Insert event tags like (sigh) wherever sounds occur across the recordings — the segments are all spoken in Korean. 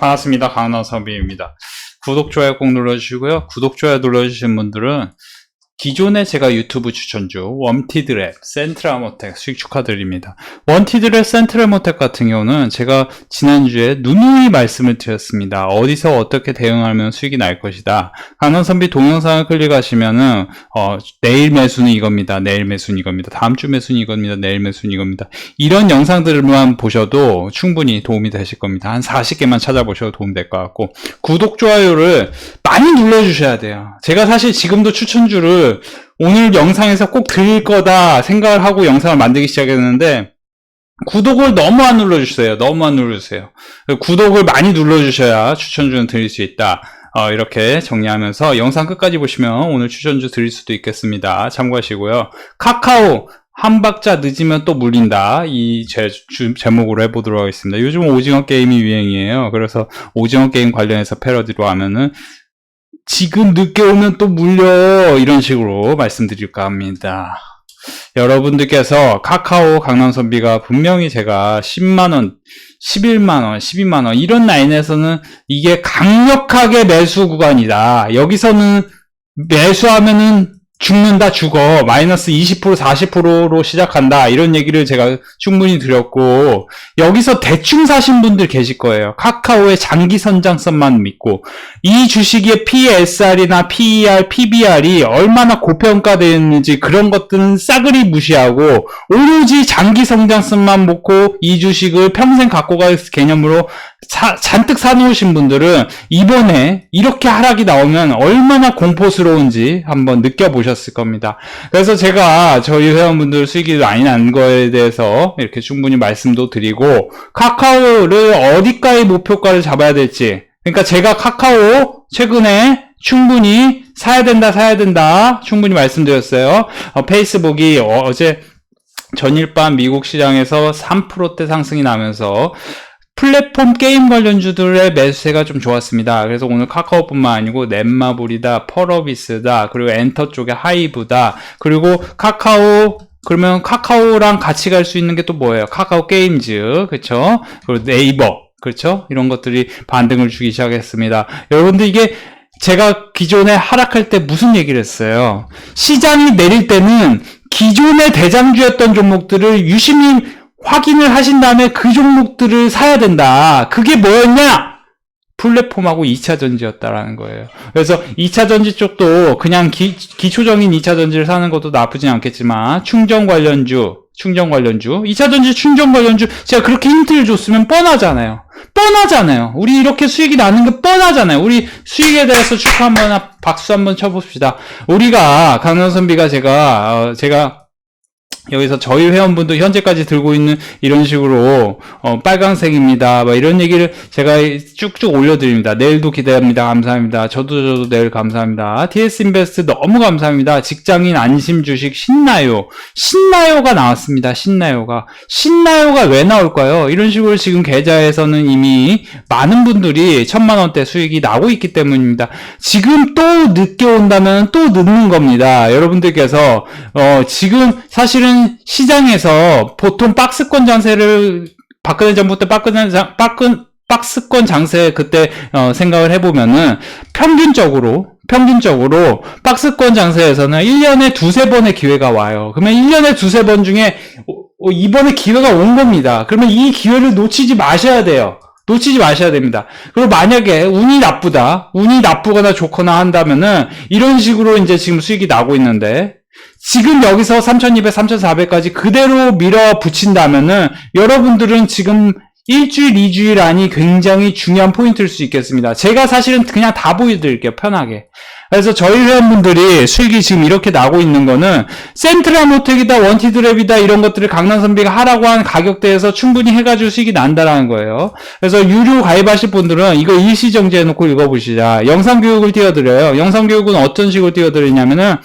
반갑습니다. 강남선비입니다. 구독, 좋아요 꼭 눌러주시고요. 구독, 좋아요 눌러주신 분들은 기존에 제가 유튜브 추천주 원티드랩, 센트라모텍 수익 축하드립니다. 원티드랩, 센트라모텍 같은 경우는 제가 지난주에 누누이 말씀을 드렸습니다. 어디서 어떻게 대응하면 수익이 날 것이다. 강남선비 동영상을 클릭하시면은 어, 내일 매수는 이겁니다. 내일 매수는 이겁니다. 다음 주 매수는 이겁니다. 내일 매수는 이겁니다. 이런 영상들만 보셔도 충분히 도움이 되실 겁니다. 한 40개만 찾아보셔도 도움 될 것 같고 구독, 좋아요를 많이 눌러주셔야 돼요. 제가 사실 지금도 추천주를 오늘 영상에서 꼭 드릴 거다 생각을 하고 영상을 만들기 시작했는데 구독을 너무 안 눌러주세요. 너무 안 눌러주세요. 구독을 많이 눌러주셔야 추천주는 드릴 수 있다. 어, 이렇게 정리하면서 영상 끝까지 보시면 오늘 추천주 드릴 수도 있겠습니다. 참고하시고요. 카카오 한 박자 늦으면 또 물린다. 이 제, 주, 제목으로 해보도록 하겠습니다. 요즘 오징어 게임이 유행이에요. 그래서 오징어 게임 관련해서 패러디로 하면은 지금 늦게 오면 또 물려 이런 식으로 말씀드릴까 합니다. 여러분들께서 카카오 강남선비가 분명히 제가 10만원, 11만원, 12만원 이런 라인에서는 이게 강력하게 매수 구간이다. 여기서는 매수하면은 죽는다 죽어. 마이너스 20% 40%로 시작한다. 이런 얘기를 제가 충분히 드렸고 여기서 대충 사신 분들 계실 거예요. 카카오의 장기 선장성만 믿고. 이 주식의 PSR이나 PER, PBR이 얼마나 고평가되어 있는지 그런 것들은 싸그리 무시하고 오로지 장기 성장성만 먹고 이 주식을 평생 갖고 갈 개념으로 사, 잔뜩 사놓으신 분들은 이번에 이렇게 하락이 나오면 얼마나 공포스러운지 한번 느껴보셨 을 겁니다. 그래서 제가 저희 회원분들 수익이 많이 난 거에 대해서 이렇게 충분히 말씀도 드리고 카카오를 어디까지 목표가를 잡아야 될지 그러니까 제가 카카오 최근에 충분히 사야 된다 사야 된다 충분히 말씀드렸어요. 어, 페이스북이 어제 전일 밤 미국 시장에서 3%대 상승이 나면서 플랫폼 게임 관련주들의 매수세가 좀 좋았습니다. 그래서 오늘 카카오뿐만 아니고 넷마블이다, 펄어비스다, 그리고 엔터 쪽에 하이브다, 그리고 카카오 그러면 카카오랑 같이 갈 수 있는 게 또 뭐예요? 카카오 게임즈, 그렇죠? 그리고 네이버, 그렇죠? 이런 것들이 반등을 주기 시작했습니다. 여러분들 이게 제가 기존에 하락할 때 무슨 얘기를 했어요? 시장이 내릴 때는 기존의 대장주였던 종목들을 유심히 확인을 하신 다음에 그 종목들을 사야 된다. 그게 뭐였냐? 플랫폼하고 2차 전지였다라는 거예요. 그래서 2차 전지 쪽도 그냥 기, 기초적인 2차 전지를 사는 것도 나쁘진 않겠지만 충전 관련주, 충전 관련주, 2차 전지 충전 관련주 제가 그렇게 힌트를 줬으면 뻔하잖아요. 뻔하잖아요. 우리 이렇게 수익이 나는 게 뻔하잖아요. 우리 수익에 대해서 축하 한번 박수 한번 쳐봅시다. 우리가 강남선비가 제가 어, 제가 여기서 저희 회원분도 현재까지 들고 있는 이런 식으로 어, 빨강색입니다. 뭐 이런 얘기를 제가 쭉쭉 올려드립니다. 내일도 기대합니다. 감사합니다. 저도 저도 내일 감사합니다. TS 인베스트 너무 감사합니다. 직장인 안심 주식 신나요. 신나요가 나왔습니다. 신나요가 신나요가 왜 나올까요? 이런 식으로 지금 계좌에서는 이미 많은 분들이 천만 원대 수익이 나고 있기 때문입니다. 지금 또 늦게 온다면 또 늦는 겁니다. 여러분들께서 어, 지금 사실은 시장에서 보통 박스권 장세를 박근혜 정부 때 박근혜 장, 박근, 박스권 장세 그때 어, 생각을 해보면은 평균적으로 평균적으로 박스권 장세에서는 1년에 두세 번의 기회가 와요. 그러면 1년에 두세 번 중에 어, 이번에 기회가 온 겁니다. 그러면 이 기회를 놓치지 마셔야 돼요. 놓치지 마셔야 됩니다. 그리고 만약에 운이 나쁘다, 운이 나쁘거나 좋거나 한다면은 이런 식으로 이제 지금 수익이 나고 있는데 지금 여기서 3200, 3400까지 그대로 밀어붙인다면은 여러분들은 지금 일주일, 이주일 안이 굉장히 중요한 포인트일 수 있겠습니다. 제가 사실은 그냥 다 보여드릴게요. 편하게. 그래서 저희 회원분들이 수익이 지금 이렇게 나고 있는 거는 센트럴 모텍이다, 원티드랩이다 이런 것들을 강남선비가 하라고 한 가격대에서 충분히 해가지고 수익이 난다라는 거예요. 그래서 유료 가입하실 분들은 이거 일시정지해 놓고 읽어보시자. 영상교육을 띄워드려요. 영상교육은 어떤 식으로 띄워드리냐면은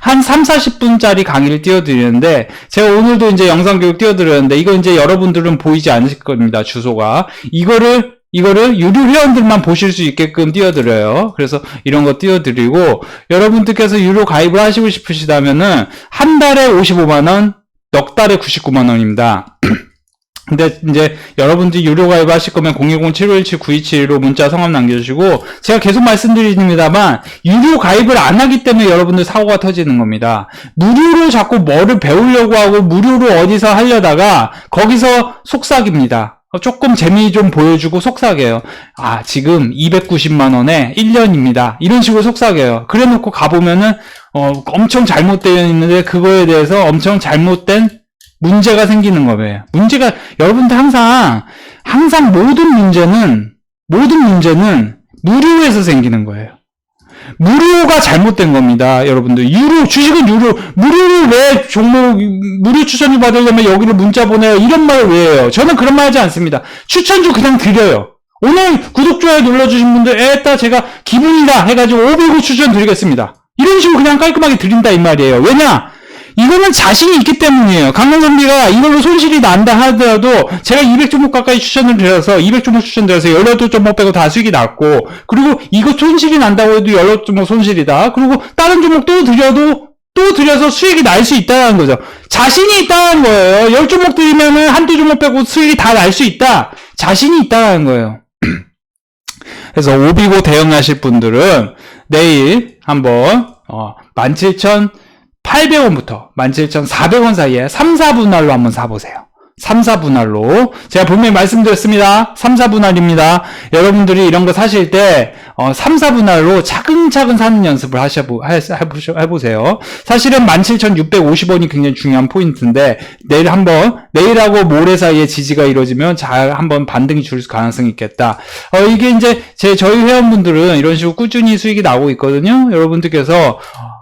한 3, 40분짜리 강의를 띄워드리는데, 제가 오늘도 이제 영상 교육 띄워드렸는데, 이거 이제 여러분들은 보이지 않으실 겁니다, 주소가. 이거를, 이거를 유료 회원들만 보실 수 있게끔 띄워드려요. 그래서 이런 거 띄워드리고, 여러분들께서 유료 가입을 하시고 싶으시다면은, 한 달에 55만 원, 넉 달에 99만 원입니다. (clears throat) 근데 이제 여러분들이 유료 가입 하실 거면 010-7517-9271로 문자 성함 남겨주시고 제가 계속 말씀드립니다만 유료 가입을 안 하기 때문에 여러분들 사고가 터지는 겁니다. 무료로 자꾸 뭐를 배우려고 하고 무료로 어디서 하려다가 거기서 속삭입니다. 조금 재미 좀 보여주고 속삭여요. 아, 지금 290만 원에 1년입니다. 이런 식으로 속삭여요. 그래 놓고 가보면은 어, 엄청 잘못되어 있는데 그거에 대해서 엄청 잘못된 문제가 생기는 거예요. 문제가 여러분들 항상 항상 모든 문제는 모든 문제는 무료에서 생기는 거예요. 무료가 잘못된 겁니다, 여러분들. 유료 주식은 유료 무료를 왜 종목 무료 추천주 받으려면 여기로 문자 보내요 이런 말을 왜 해요? 저는 그런 말 하지 않습니다. 추천주 그냥 드려요. 오늘 구독 좋아요 눌러주신 분들 에따 제가 기분이다 해가지고 500원 추천 드리겠습니다. 이런 식으로 그냥 깔끔하게 드린다 이 말이에요. 왜냐? 이거는 자신이 있기 때문이에요. 강남선비가 이걸로 손실이 난다 하더라도 제가 200종목 가까이 추천을 드려서 200종목 추천드려서 18종목 빼고 다 수익이 났고 그리고 이거 손실이 난다고 해도 18종목 손실이다. 그리고 다른 종목 또 드려도 또 드려서 수익이 날 수 있다는 거죠. 자신이 있다는 거예요. 10종목 드리면은 한두 종목 빼고 수익이 다 날 수 있다. 자신이 있다는 거예요. (clears throat) 그래서 오비고 대응하실 분들은 내일 한번 어, 17,800원부터 17,400원 사이에 3, 4분할로 한번 사보세요. 3, 4분할로. 제가 분명히 말씀드렸습니다. 3, 4분할입니다. 여러분들이 이런 거 사실 때, 어, 3, 4분할로 차근차근 사는 연습을 하셔보, 해보세요. 사실은 17,650원이 굉장히 중요한 포인트인데, 내일 한번, 내일하고 모레 사이에 지지가 이루어지면 잘 한번 반등이 줄 가능성이 있겠다. 어, 이게 이제 제, 저희 회원분들은 이런 식으로 꾸준히 수익이 나오고 있거든요. 여러분들께서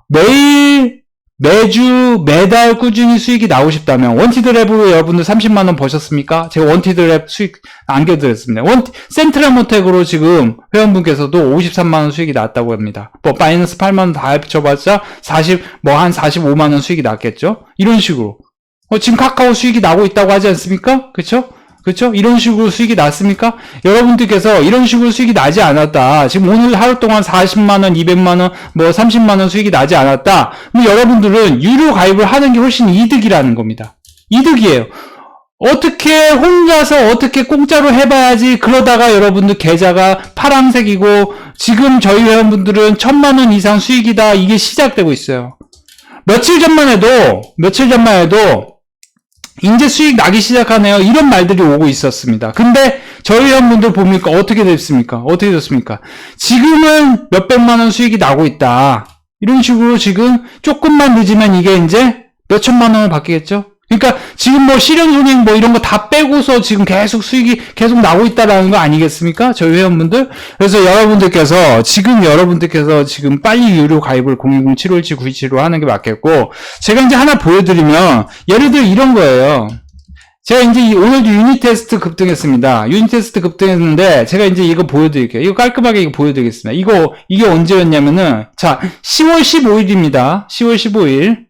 매일 매주 매달 꾸준히 수익이 나오고 싶다면 원티드 랩으로 여러분들 30만 원 버셨습니까? 제가 원티드 랩 수익 안겨드렸습니다. 원 센트럴 모텍으로 지금 회원분께서도 53만 원 수익이 났다고 합니다. 뭐 마이너스 8만 원 다 합쳐봤자 40 뭐 한 45만 원 수익이 났겠죠? 이런 식으로 어, 지금 카카오 수익이 나고 있다고 하지 않습니까? 그렇죠? 그렇죠? 이런 식으로 수익이 났습니까? 여러분들께서 이런 식으로 수익이 나지 않았다. 지금 오늘 하루 동안 40만 원, 200만 원, 뭐 30만 원 수익이 나지 않았다. 그럼 여러분들은 유료 가입을 하는 게 훨씬 이득이라는 겁니다. 이득이에요. 어떻게 혼자서 어떻게 공짜로 해봐야지 그러다가 여러분들 계좌가 파란색이고 지금 저희 회원분들은 천만 원 이상 수익이다 이게 시작되고 있어요. 며칠 전만 해도 며칠 전만 해도 이제 수익 나기 시작하네요. 이런 말들이 오고 있었습니다. 근데 저희 회원분들 보니까 어떻게 됐습니까? 어떻게 됐습니까? 지금은 몇백만 원 수익이 나고 있다. 이런 식으로 지금 조금만 늦으면 이게 이제 몇천만 원을 받겠죠? 그러니까 지금 뭐 실현 손익 뭐 이런 거 다 빼고서 지금 계속 수익이 계속 나고 있다라는 거 아니겠습니까? 저희 회원분들. 그래서 여러분들께서 지금 여러분들께서 지금 빨리 유료 가입을 010-757-927로 하는 게 맞겠고 제가 이제 하나 보여드리면 예를 들어 이런 거예요. 제가 이제 오늘도 유닛 테스트 급등했습니다. 유닛 테스트 급등했는데 제가 이제 이거 보여드릴게요. 이거 깔끔하게 이거 보여드리겠습니다. 이거 이게 언제였냐면은 자 10월 15일입니다. 10월 15일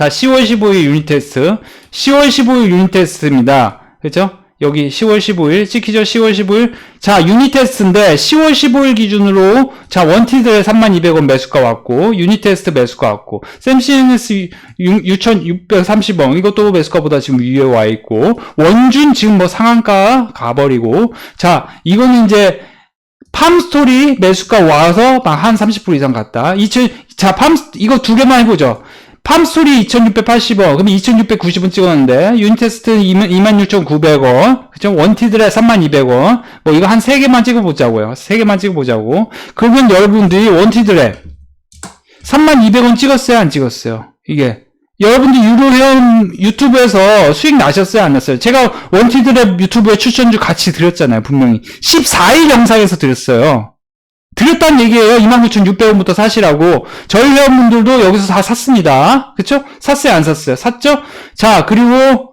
자, 10월 15일 유닛 테스트. 10월 15일 유닛 테스트입니다. 그죠? 여기 10월 15일, 찍히죠? 10월 15일. 자, 유닛 테스트인데, 10월 15일 기준으로, 자, 원티드에 3200원 매수가 왔고, 유닛 테스트 매수가 왔고, 샘시NS 6630원, 이것도 매수가보다 지금 위에 와 있고, 원준 지금 뭐 상한가 가버리고, 자, 이거는 이제, 팜스토리 매수가 와서 막 한 30% 이상 갔다. 2000, 자, 팜, 이거 두 개만 해보죠. 팜스토리 2680원, 그럼 2690원 찍었는데, 유니테스트 26,900원, 그죠? 원티드레 3200원, 뭐 이거 한 3개만 찍어보자고요. 3개만 찍어보자고. 그러면 여러분들이 원티드레 3200원 찍었어요? 안 찍었어요? 이게. 여러분들 유료 회원 유튜브에서 수익 나셨어요? 안 났어요? 제가 원티드랩 유튜브에 추천주 같이 드렸잖아요, 분명히. 14일 영상에서 드렸어요. 드렸다는 얘기예요. 29,600원부터 사시라고. 저희 회원분들도 여기서 다 샀습니다. 그쵸? 샀어요? 안 샀어요? 샀죠? 자, 그리고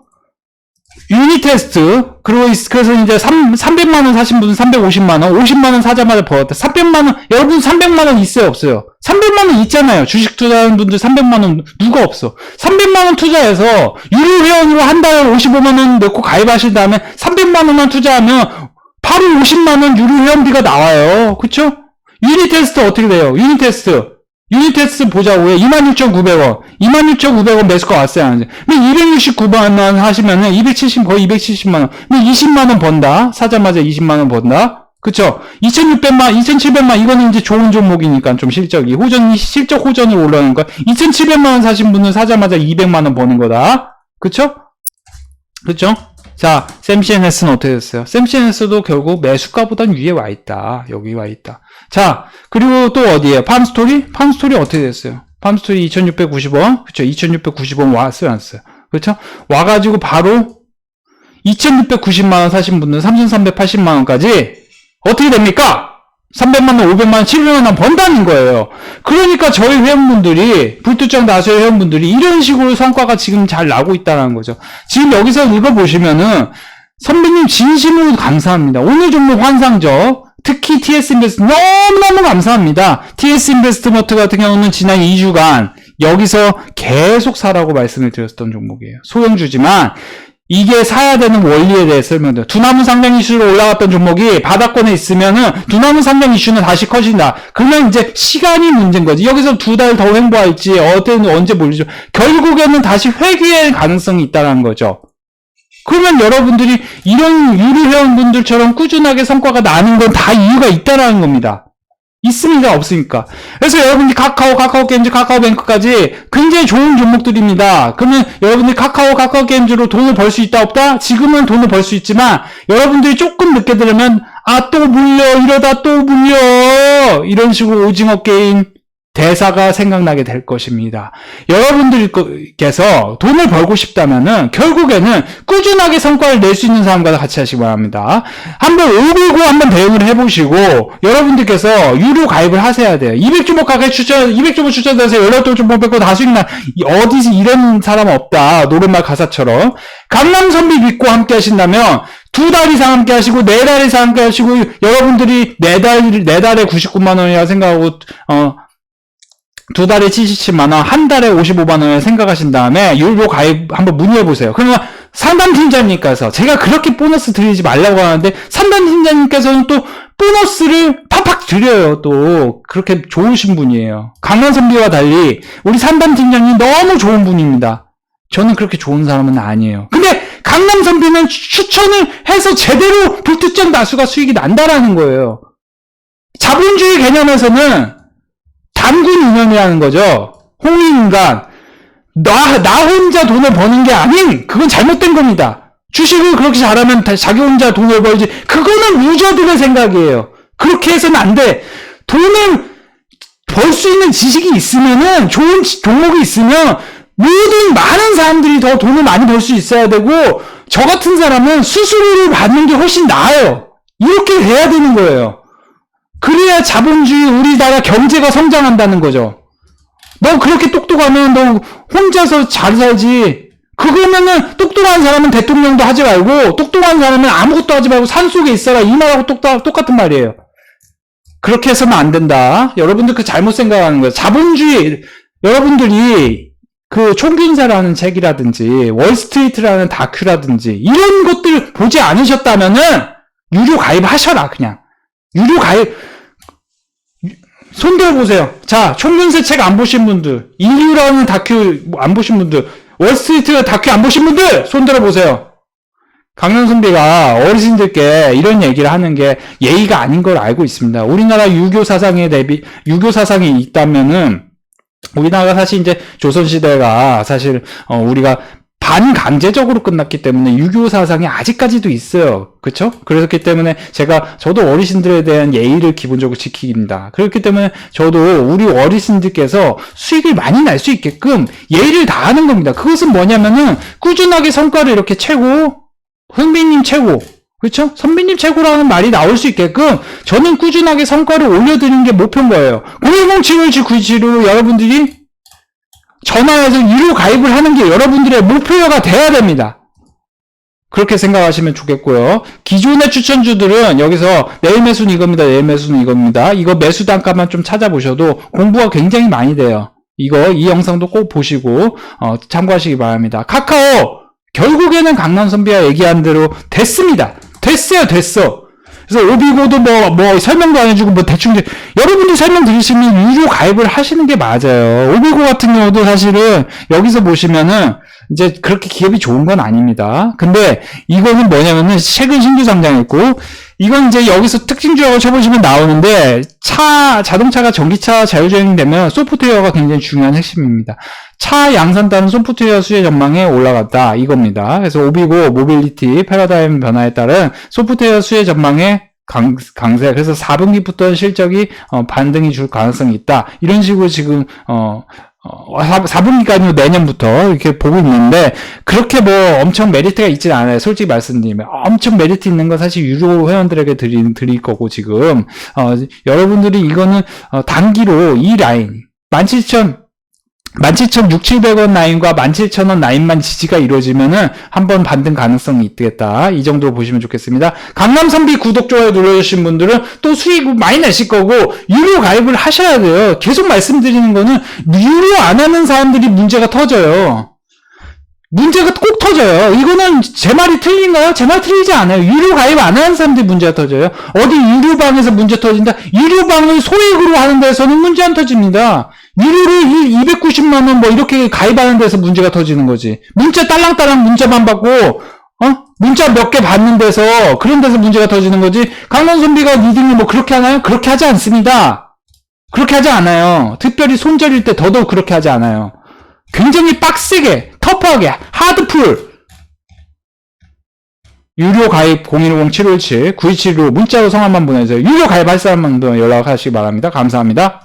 유니 테스트. 그리고 그래서 이제 3, 300만원 사신 분은 350만원, 50만원 사자마자 벌었다. 300만원, 여러분 300만원 있어요? 없어요? 300만원 있잖아요. 주식 투자하는 분들 300만원 누가 없어? 300만원 투자해서 유료 회원으로 한 달에 55만원 넣고 가입하신 다음에 300만원만 투자하면 바로 50만원 유료 회원비가 나와요. 그쵸? 유닛 테스트 어떻게 돼요? 유닛 테스트. 유니테스 보자고요. 26,900원. 26,900원 매수가 왔어요. 안 왔어요? 근데 269만원 하시면은 270, 거의 270만원. 근데 20만원 번다. 사자마자 20만원 번다. 그쵸? 2,600만, 2,700만, 이거는 이제 좋은 종목이니까 좀 실적이. 호전이, 실적 호전으로 올라오는 거야. 2,700만원 사신 분은 사자마자 200만원 버는 거다. 그쵸? 그쵸? 자, 샘시앤에스는 어떻게 됐어요? 샘시앤에스도 결국 매수가보단 위에 와 있다. 여기 와 있다. 자, 그리고 또 어디에요? 팜스토리? 팜스토리 어떻게 됐어요? 팜스토리 2,690원? 그쵸? 2,690원 왔어요, 안 왔어요? 그쵸? 와가지고 바로 2,690만원 사신 분들 3,380만원까지 어떻게 됩니까? 300만 원, 500만 원, 700만 원 번다는 거예요. 그러니까 저희 회원분들이, 불투정 나서의 회원분들이 이런 식으로 성과가 지금 잘 나고 있다는 거죠. 지금 여기서 읽어보시면은, 선배님 진심으로 감사합니다. 오늘 종목 환상적, 특히 TS 인베스트 너무너무 감사합니다. TS 인베스트먼트 같은 경우는 지난 2주간 여기서 계속 사라고 말씀을 드렸던 종목이에요. 소형주지만, 이게 사야 되는 원리에 대해 설명돼요. 두나무 상장 이슈로 올라갔던 종목이 바닥권에 있으면은 두나무 상장 이슈는 다시 커진다. 그러면 이제 시간이 문제인 거지. 여기서 두 달 더 횡보할지 어떤 언제 몰리죠. 결국에는 다시 회귀할 가능성이 있다는 거죠. 그러면 여러분들이 이런 유리 회원분들처럼 꾸준하게 성과가 나는 건 다 이유가 있다라는 겁니다. 있습니까? 없습니까? 그래서 여러분들이 카카오, 카카오 게임즈, 카카오 뱅크까지 굉장히 좋은 종목들입니다. 그러면 여러분들이 카카오, 카카오 게임즈로 돈을 벌 수 있다, 없다? 지금은 돈을 벌 수 있지만, 여러분들이 조금 늦게 들으면, 아, 또 물려, 이러다 또 물려! 이런 식으로 오징어 게임, 대사가 생각나게 될 것입니다. 여러분들께서 돈을 벌고 싶다면은 결국에는 꾸준하게 성과를 낼 수 있는 사람과 같이 하시기 바랍니다. 한번 오르고 한번 대응을 해보시고 여러분들께서 유료 가입을 하셔야 돼요. 200주목 가게 추천, 200주목 추천돼서 연락도 좀 뽑고 다 수익나 어디서 이런 사람 없다. 노른말 가사처럼 강남 선비 믿고 함께 하신다면 두 달 이상 함께 하시고 네 달 이상 함께 하시고 여러분들이 네 달 네 달에 99만 원이라 생각하고 어. 두 달에 77만원, 한 달에 55만원을 생각하신 다음에 유료 가입 한번 문의해보세요. 그러면 상담팀장님께서 제가 그렇게 보너스 드리지 말라고 하는데 상담팀장님께서는 또 보너스를 팍팍 드려요. 또 그렇게 좋으신 분이에요. 강남선비와 달리 우리 상담팀장님 너무 좋은 분입니다. 저는 그렇게 좋은 사람은 아니에요. 근데 강남선비는 추천을 해서 제대로 불특정 다수가 수익이 난다라는 거예요. 자본주의 개념에서는 단군 이념이라는 거죠. 홍익인간. 나, 나 혼자 돈을 버는 게 아닌, 그건 잘못된 겁니다. 주식을 그렇게 잘하면 다 자기 혼자 돈을 벌지. 그거는 루저들의 생각이에요. 그렇게 해서는 안 돼. 돈을 벌수 있는 지식이 있으면은, 좋은 지- 종목이 있으면, 모든 많은 사람들이 더 돈을 많이 벌 수 있어야 되고, 저 같은 사람은 수수료를 받는 게 훨씬 나아요. 이렇게 돼야 되는 거예요. 그래야 자본주의 우리나라 경제가 성장한다는 거죠. 너 그렇게 똑똑하면 너 혼자서 잘 살지. 그거면은 똑똑한 사람은 대통령도 하지 말고 똑똑한 사람은 아무것도 하지 말고 산 속에 있어라 이 말하고 똑같, 똑같은 말이에요. 그렇게 해서는 안 된다. 여러분들 그 잘못 생각하는 거예요. 자본주의 여러분들이 그 총균사라는 책이라든지 월스트리트라는 다큐라든지 이런 것들 보지 않으셨다면은 유료 가입하셔라 그냥. 유료 가입 손들어 보세요. 자, 총균세 책 안 보신 분들, 인류라는 다큐 뭐안 보신 분들, 월스트리트 다큐 안 보신 분들 손들어 보세요. 강남선비가 어르신들께 이런 얘기를 하는 게 예의가 아닌 걸 알고 있습니다. 우리나라 유교 사상에 대비 유교 사상이 있다면은 우리나라가 사실 이제 조선시대가 사실 어, 우리가 반강제적으로 끝났기 때문에 유교 사상이 아직까지도 있어요. 그렇죠? 그렇기 때문에 제가 저도 어르신들에 대한 예의를 기본적으로 지킵니다. 그렇기 때문에 저도 우리 어르신들께서 수익을 많이 날 수 있게끔 예의를 다하는 겁니다. 그것은 뭐냐면은 꾸준하게 성과를 이렇게 채고 흥비님 최고 그렇죠? 선배님 최고라는 말이 나올 수 있게끔 저는 꾸준하게 성과를 올려드리는 게 목표인 거예요. 010-717-9775 여러분들이 전화해서 유료 가입을 하는 게 여러분들의 목표가 돼야 됩니다. 그렇게 생각하시면 좋겠고요. 기존의 추천주들은 여기서 내일 매수는 이겁니다. 내일 매수는 이겁니다. 이거 매수 단가만 좀 찾아보셔도 공부가 굉장히 많이 돼요. 이거 이 영상도 꼭 보시고 어, 참고하시기 바랍니다. 카카오 결국에는 강남 선비가 얘기한 대로 됐습니다. 됐어요, 됐어. 그래서 오비고도 뭐, 뭐, 설명도 안 해주고, 뭐, 대충, 이제 여러분들이 설명 들으시면 유료 가입을 하시는 게 맞아요. 오비고 같은 경우도 사실은 여기서 보시면은, 이제 그렇게 기업이 좋은 건 아닙니다. 근데 이거는 뭐냐면은 최근 신규 상장했고, 이건 이제 여기서 특징 주라고 쳐보시면 나오는데, 차, 자동차가 전기차 자율주행 되면 소프트웨어가 굉장히 중요한 핵심입니다. 차 양산 따른 소프트웨어 수혜 전망에 올라갔다. 이겁니다. 그래서 오비고 모빌리티 패러다임 변화에 따른 소프트웨어 수혜 전망에 강, 강세. 그래서 4분기부터 실적이 어, 반등이 줄 가능성이 있다. 이런 식으로 지금 어, 어, 4, 분기까지 내년부터 이렇게 보고 있는데, 그렇게 뭐 엄청 메리트가 있진 않아요. 솔직히 말씀드리면. 엄청 메리트 있는 건 사실 유료 회원들에게 드릴, 드릴 거고, 지금. 어, 여러분들이 이거는 어, 단기로 이 라인, 17,000, 17,600원 라인과 17,000원 라인만 지지가 이루어지면은 한번 반등 가능성이 있겠다. 이 정도로 보시면 좋겠습니다. 강남선비 구독, 좋아요 눌러주신 분들은 또 수익 많이 내실 거고, 유료 가입을 하셔야 돼요. 계속 말씀드리는 거는, 유료 안 하는 사람들이 문제가 터져요. 문제가 꼭 터져요. 이거는 제 말이 틀린가요? 제 말 틀리지 않아요. 유료 가입 안 하는 사람들이 문제가 터져요. 어디 유료방에서 문제 터진다? 유료방을 소액으로 하는 데서는 문제 안 터집니다. 유료를 290만원 뭐 이렇게 가입하는 데서 문제가 터지는 거지. 문자 딸랑딸랑 문자만 받고, 어? 문자 몇 개 받는 데서, 그런 데서 문제가 터지는 거지. 강남선비가 리딩을 뭐 그렇게 하나요? 그렇게 하지 않습니다. 그렇게 하지 않아요. 특별히 손절일 때 더더욱 그렇게 하지 않아요. 굉장히 빡세게, 터프하게, 하드풀. 유료 가입 010-757-9275 문자로 성함만 보내주세요. 유료 가입할 사람만 연락하시기 바랍니다. 감사합니다.